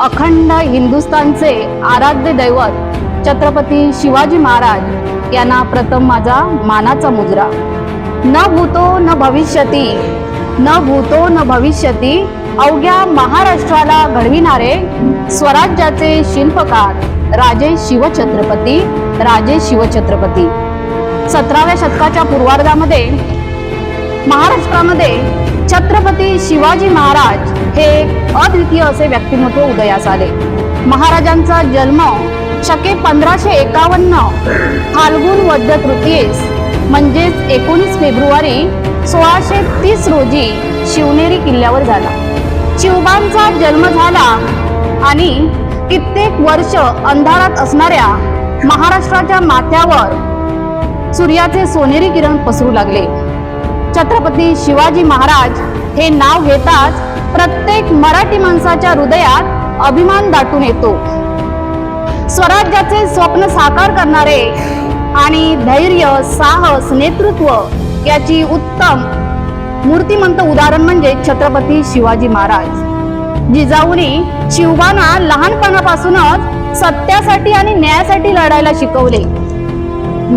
अखंड हिंदुस्थानचे आराध्य दैवत छत्रपती शिवाजी महाराज यांना प्रथम माझा मानाचा मुजरा. न भूतो न भविष्यती न भूतो न भविष्यती अवघ्या महाराष्ट्राला घडविणारे स्वराज्याचे शिल्पकार राजे शिवछत्रपती राजे शिवछत्रपती. सतराव्या शतकाच्या पूर्वार्धामध्ये महाराष्ट्रामध्ये छत्रपती शिवाजी महाराज हे अद्वितीय असे व्यक्तिमत्व उदयास आले. महाराजांचा जन्म शके पंधराशे एकावन्न फाल्गुन वद्य तृतीयेस म्हणजेच एकोणीस फेब्रुवारी सोळाशे तीस रोजी शिवनेरी किल्ल्यावर झाला. शिवबांचा जन्म झाला आणि कित्येक वर्ष अंधारात असणाऱ्या महाराष्ट्राच्या माथ्यावर सूर्याचे सोनेरी किरण पसरू लागले. छत्रपती शिवाजी महाराज हे नाव घेताच प्रत्येक मराठी माणसाच्या हृदयात अभिमान दाटून येतो. स्वराज्याचे स्वप्न साकार करणारे आणि धैर्य साहस नेतृत्व याची उत्तम मूर्तिमंत उदाहरण म्हणजे छत्रपती शिवाजी महाराज. जिजाऊनी शिवबांना लहानपणापासूनच सत्यासाठी आणि न्यायासाठी लढायला शिकवले.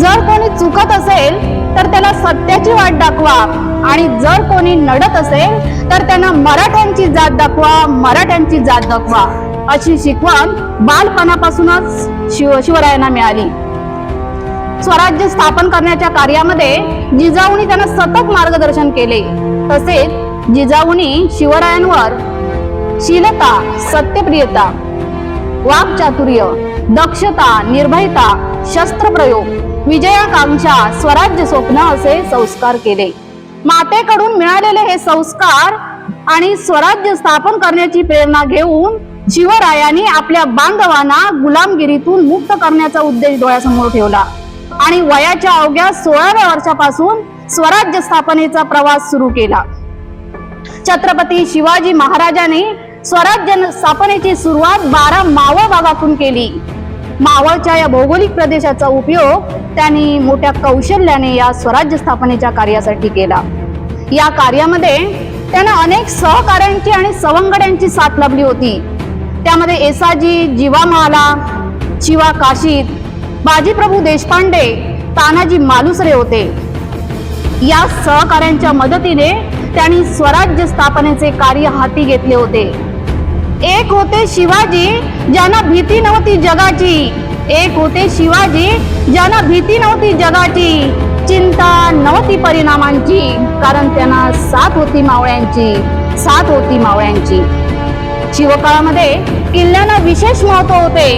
जर कोणी चुकत असेल तर त्याला सत्याची वाट दाखवा. आणि जर कोणी नडत असेल तर त्यांना मराठ्यांची जात दाखवा मराठ्यांची जात दाखवा. अशी शिकवण बालपणापासूनच शिव शिवरायांना मिळाली. स्वराज्य स्थापन करण्याच्या कार्यामध्ये जिजाऊनी त्यांना सतत मार्गदर्शन केले. तसेच जिजाऊनी शिवरायांवर शीलता सत्यप्रियता वाक्चातुर्य दक्षता निर्भयता शस्त्रप्रयोग विजयाकांक्षा स्वराज्य स्वप्न असे संस्कार केले. मातेकडून मिळालेले हे संस्कार आणि स्वराज्य स्थापन करण्याची प्रेरणा घेऊन शिवरायांनी आपल्या बांधवांना गुलामगिरीतून मुक्त करण्याचा उद्देश डोळ्यासमोर ठेवला. आणि वयाच्या अवघ्या सोळाव्या वर्षापासून स्वराज्य स्थापनेचा प्रवास सुरू केला. छत्रपती शिवाजी महाराजांनी स्वराज्य स्थापनेची सुरुवात बारा मावळ भागातून केली. मावळच्या या भौगोलिक प्रदेशाचा उपयोग त्यांनी मोठ्या कौशल्याने या स्वराज्य स्थापनेच्या कार्यासाठी केला. या कार्यामध्ये त्यांना अनेक सहकार्यांची आणि सवंगड्यांची साथ लाभली होती. त्यामध्ये एसाजी जीवामाला शिवा काशीद बाजीप्रभू देशपांडे तानाजी मालुसरे होते. या सहकार्यांच्या मदतीने त्यांनी स्वराज्य स्थापनेचे कार्य हाती घेतले होते. एक होते शिवाजी ज्यांना भीती नव्हती जगाची. एक होते शिवाजी ज्यांना भीती नव्हती जगाची. चिंता नव्हती परिणामांची कारण त्यांना साथ होती मावळ्यांची साथ होती मावळ्यांची. शिवकाळामध्ये किल्ल्यांना विशेष महत्त्व होते.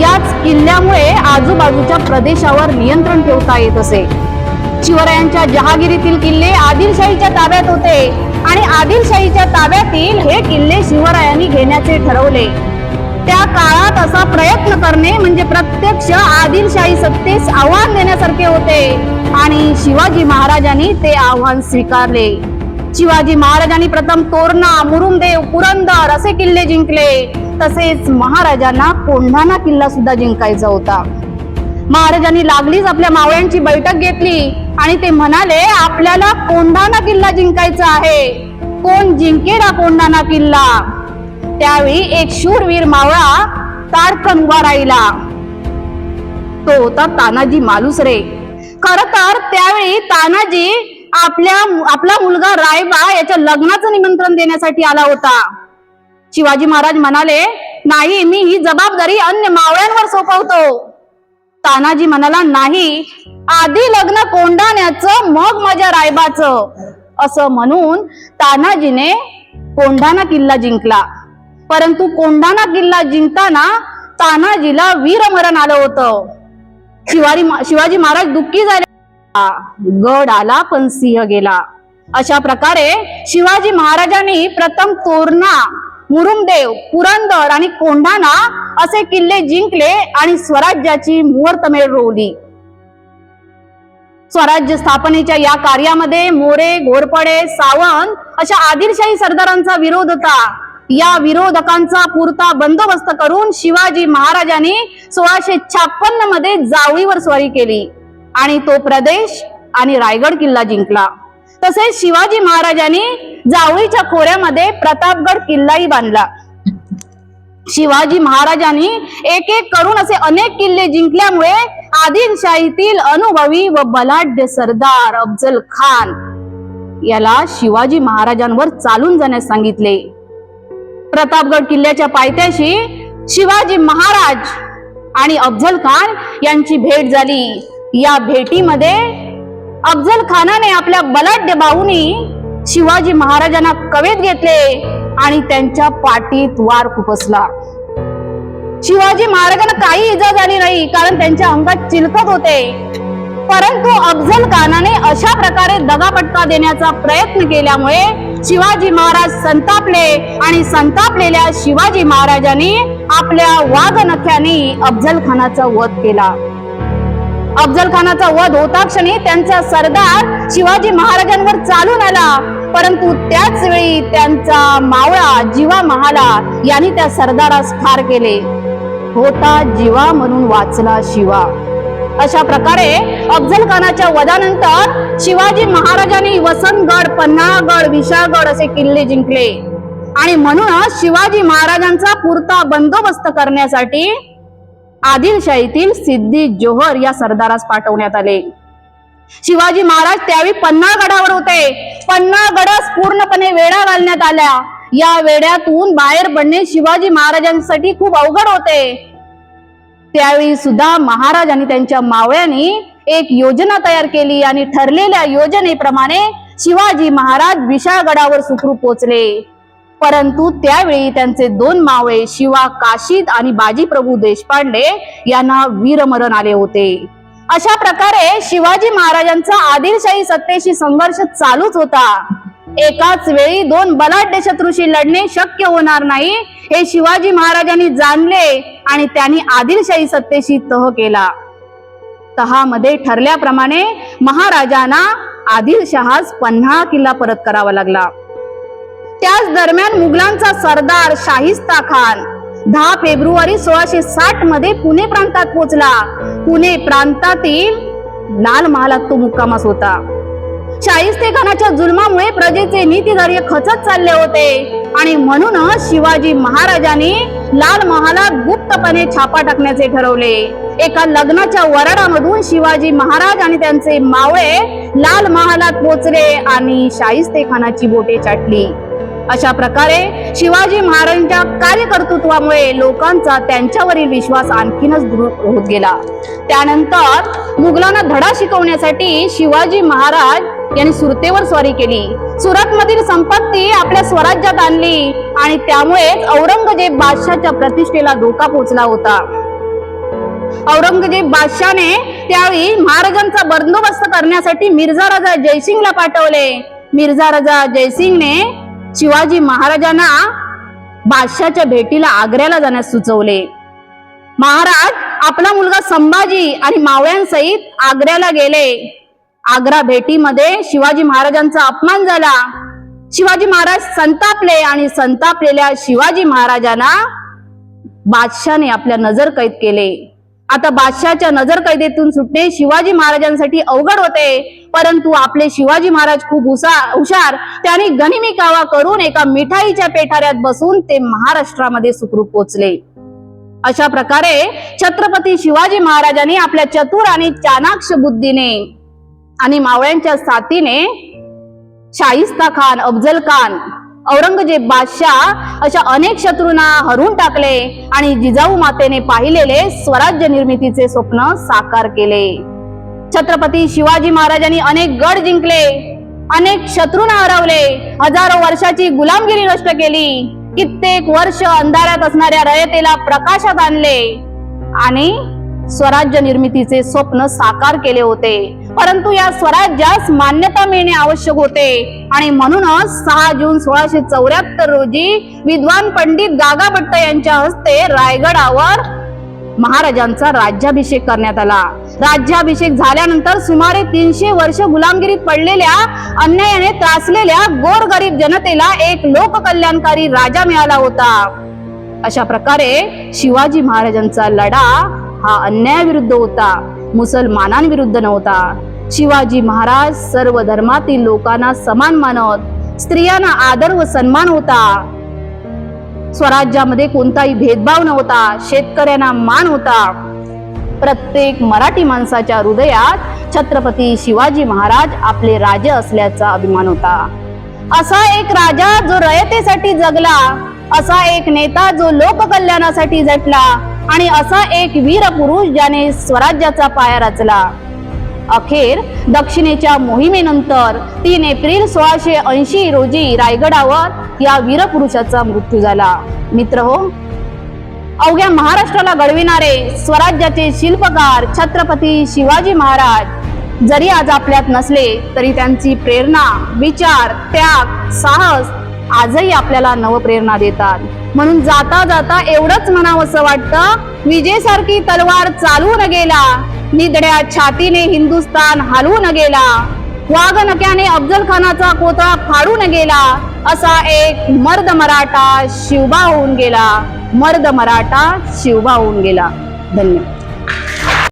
याच किल्ल्यामुळे आजूबाजूच्या प्रदेशावर नियंत्रण ठेवता येत असे. शिवरायांच्या जहागिरीतील किल्ले आदिलशाहीच्या ताब्यात होते आणि आदिलशाहीच्या ताब्यातील हे किल्ले शिवरायांनी घेण्याचे ठरवले. त्या काळात असा प्रयत्न करणे म्हणजे प्रत्यक्ष आदिलशाही सत्तेस आव्हान देण्यासारखे होते आणि शिवाजी महाराजांनी ते आव्हान स्वीकारले. शिवाजी महाराजांनी प्रथम तोरणा मुरुमदेव पुरंदर असे किल्ले जिंकले. तसेच महाराजांना कोंढाणा किल्ला सुद्धा जिंकायचा होता. महाराजांनी लागलीच आपल्या मावळ्यांची बैठक घेतली आणि ते म्हणाले आपल्याला कोंढाणा किल्ला जिंकायचा आहे. कोण जिंकेल कोंढाणा किल्ला? त्यावेळी एक शूरवीर मावळा ताडकन उभा राहिला. तो होता तानाजी मालुसरे. खर तर त्यावेळी तानाजी आपल्या आपला मुलगा रायबा याच्या लग्नाचं निमंत्रण देण्यासाठी आला होता. शिवाजी महाराज म्हणाले नाही मी ही जबाबदारी अन्य मावळ्यांवर सोपवतो. तानाजी म्हणाला नाही आधी लग्न कोंढाण्याचं मग माझ्या रायबाचं. असं म्हणून तानाजीने कोंढाणा किल्ला जिंकला. परंतु कोंढाणा किल्ला जिंकताना तानाजीला वीरमरण आलं होतं. शिवाजी शिवाजी महाराज दुःखी झाले. गड आला पण सिंह गेला. अशा प्रकारे शिवाजी महाराजांनी प्रथम तोरणा मुरुमदेव पुरंदर आणि कोंढाणा असे किल्ले जिंकले आणि स्वराज्याची मुहूर्तमेळ रोवली स्वराज्य स्थापनेच्या या कार्यामध्ये मोरे घोरपडे सावंत अशा आदिलशाही सरदारांचा विरोध होता. या विरोधकांचा पुरता बंदोबस्त करून शिवाजी महाराजांनी सोळाशे छाप्पन्नमध्ये जावळीवर स्वारी केली आणि तो प्रदेश आणि रायगड किल्ला जिंकला. तसेच शिवाजी महाराजांनी जावळीच्या खोऱ्यामध्ये प्रतापगड किल्लाही बांधला. शिवाजी महाराजांनी एक एक करून असे अनेक किल्ले जिंकल्यामुळे आदिलशाहीतील अनुभवी व बलाढ्य सरदार अफजल खान याला शिवाजी महाराजांवर चालून जाण्यास सांगितले. प्रतापगड किल्ल्याच्या पायथ्याशी शिवाजी महाराज आणि अफजल खान यांची भेट झाली. या भेटीमध्ये अफजल खानाने आपल्या बलाढ्य बाहूनी शिवाजी महाराजांना कवेत घेतले आणि त्यांच्या पाठीत वार खुपसला. शिवाजी महाराजांना काही इजा झाली नाही कारण त्यांच्या अंगात चिलकत होते. परंतु अफजल खानाने अशा प्रकारे दगापटका देण्याचा प्रयत्न केल्यामुळे शिवाजी महाराज संतापले आणि संतापलेल्या शिवाजी महाराजांनी आपल्या वाघनख्याने अफजल खानाचा वध केला. अफजल खानाचा वध होता क्षणी त्यांचा सरदार शिवाजी महाराजांवर चालून आला. परंतु त्याच वेळी त्यांचा मावळा जीवा महाला यांनी त्या सरदारास ठार केले. होता जीवा म्हणून वाचला शिवा. अशा प्रकारे अफजल खानाच्या वधानंतर शिवाजी महाराजांनी वसंतगड पन्हाळगड विशाळगड असे किल्ले जिंकले. आणि म्हणूनच शिवाजी महाराजांचा पुरता बंदोबस्त करण्यासाठी आदिलशाहीतील सिद्धी जोहर या सरदारास पाठवण्यात आले. शिवाजी महाराज त्यावेळी पन्हाळगडावर होते. पन्हाळगडास पूर्णपणे वेढा घालण्यात आल्या. या वेड्यातून बाहेर पडणे शिवाजी महाराजांसाठी खूप अवघड होते. त्यावेळी सुद्धा महाराज आणि त्यांच्या मावळ्यांनी एक योजना तयार केली आणि ठरलेल्या योजनेप्रमाणे शिवाजी महाराज विशाळगडावर सुखरूप पोचले परंतु त्यावेळी त्यांचे दोन मावळे शिवा काशीद आणि बाजी प्रभू देशपांडे यांना वीरमरण आले होते. अशा प्रकारे शिवाजी महाराजांचा आदिलशाही सत्तेशी संघर्ष चालूच होता. एकाच वेळी दोन बलाढ्य शत्रूशी लढणे शक्य होणार नाही हे शिवाजी महाराजांनी जाणले आणि त्यांनी आदिलशाही सत्तेशी तह केला. तहामध्ये ठरल्याप्रमाणे महाराजांना आदिलशहास पन्हाळा किल्ला परत करावा लागला. त्याच दरम्यान मुघलांचा सरदार शाहिस्ता खान दहा फेब्रुवारी सोळाशे साठमध्ये पुणे प्रांतात पोहोचला पुणे प्रांतातील लाल महालात तो मुक्कामास होता. शाहिस्ते खानाच्या जुलमामुळे प्रजेचे नीतिधार्य खचत चालले होते आणि म्हणूनच शिवाजी महाराजांनी लाल महालात गुप्तपणे छापा टाकण्याचे ठरवले. एका लग्नाच्या वराडामधून शिवाजी महाराज आणि त्यांचे मावळे लाल महालात पोचले आणि शाहिस्ते खानाची बोटे चाटली. अशा प्रकारे शिवाजी महाराजांच्या कार्यकर्तृत्वामुळे लोकांचा त्यांच्यावरील विश्वास आणखीनच दृढ होत गेला. त्यानंतर मुघलांना धडा शिकवण्यासाठी शिवाजी महाराज यांनी सुरतेवर स्वारी केली. सुरत मधील संपत्ती आपल्या स्वराज्यात आणली आणि त्यामुळेच औरंगजेब बादशाच्या प्रतिष्ठेला धोका पोहोचला होता. औरंगजेब बादशाने त्यावेळी महाराजांचा बंदोबस्त करण्यासाठी मिर्झा राजा जयसिंगला पाठवले. मिर्झा राजा जयसिंगने शिवाजी महाराजांना बादशाच्या भेटीला आग्र्याला जाण्यास सुचवले. महाराज आपला मुलगा संभाजी आणि मावळ्यांसहित आग्र्याला गेले. आग्रा भेटीमध्ये शिवाजी महाराजांचा अपमान झाला. शिवाजी महाराज संतापले आणि संतापलेल्या शिवाजी महाराजांना बादशाने आपल्या नजर कैद केले. आता बादशाच्या नजर कैदेतून सुटणे शिवाजी महाराजांसाठी अवघड होते. परंतु आपले शिवाजी महाराज खूप हुशार. त्यांनी गनिमी कावा करून एका मिठाईच्या पेठाऱ्यात बसून ते महाराष्ट्रामध्ये सुखरूप पोचले. अशा प्रकारे छत्रपती शिवाजी महाराजांनी आपल्या चतुर आणि चाणाक्ष बुद्धीने आणि मावळ्यांच्या साथीने शाहिस्ता खान अफजल खान औरंगजेब बादशाह अशा अनेक शत्रूंना हरून टाकले आणि जिजाऊ मातेने पाहिलेले स्वराज्य निर्मितीचे स्वप्न साकार केले. छत्रपती शिवाजी महाराजांनी अनेक गड जिंकले अनेक शत्रूंना हरवले हजारो वर्षाची गुलामगिरी नष्ट केली कित्येक वर्ष अंधारात असणाऱ्या रयतेला प्रकाशात आणले आणि स्वराज्य निर्मितीचे स्वप्न साकार केले होते. परंतु या स्वराज्यास मान्यता मिळणे आवश्यक होते. आणि म्हणूनच सहा जून सोळाशे चौऱ्याहत्तर रोजी विद्वान पंडित गागा भट्ट यांच्या हस्ते रायगडावर महाराजांचा राज्याभिषेक करण्यात आला. राज्याभिषेक झाल्यानंतर सुमारे तीनशे वर्ष गुलामगिरीत पडलेल्या अन्यायाने त्रासलेल्या गोरगरीब जनतेला एक लोककल्याणकारी राजा मिळाला होता. अशा प्रकारे शिवाजी महाराजांचा लढा हा अन्यायाविरुद्ध होता. मुसलमानांविरुद्ध नव्हता. शिवाजी महाराज सर्व धर्मातील लोकांना समान मानत स्त्रियांना आदर व सन्मान होता. स्वराज्यामध्ये कोणताही भेदभाव नव्हता शेतकऱ्यांना मान होता. प्रत्येक मराठी माणसाच्या हृदयात छत्रपती शिवाजी महाराज आपले राजे असल्याचा अभिमान होता. असा एक राजा जो रयतेसाठी जगला असा एक नेता जो लोककल्याणासाठी झटला आणि असा एक वीर पुरुष ज्याने स्वराज्याचा पाया रचला. अखेर दक्षिणेच्या मोहिमेनंतर तीन एप्रिल सोळाशे ऐंशी रोजी रायगडावर या वीरपुरुषाचा मृत्यू झाला. मित्र हो अवघ्या महाराष्ट्राला घडविणारे स्वराज्याचे शिल्पकार छत्रपती शिवाजी महाराज जरी आज आपल्यात नसले तरी त्यांची प्रेरणा विचार त्याग साहस आजही आपल्याला नवप्रेरणा देतात. म्हणून जाता जाता एवढंच म्हणावंसं वाटतं विजेसारखी तलवार चालू न गेला निदड्या छातीने हिंदुस्तान न गेला वाघनक्याने अफजल खानाचा कोतळा न गेला असा एक मर्द मराठा शिवबा होऊन गेला. मर्द मराठा शिवबा होऊन गेला. धन्यवाद.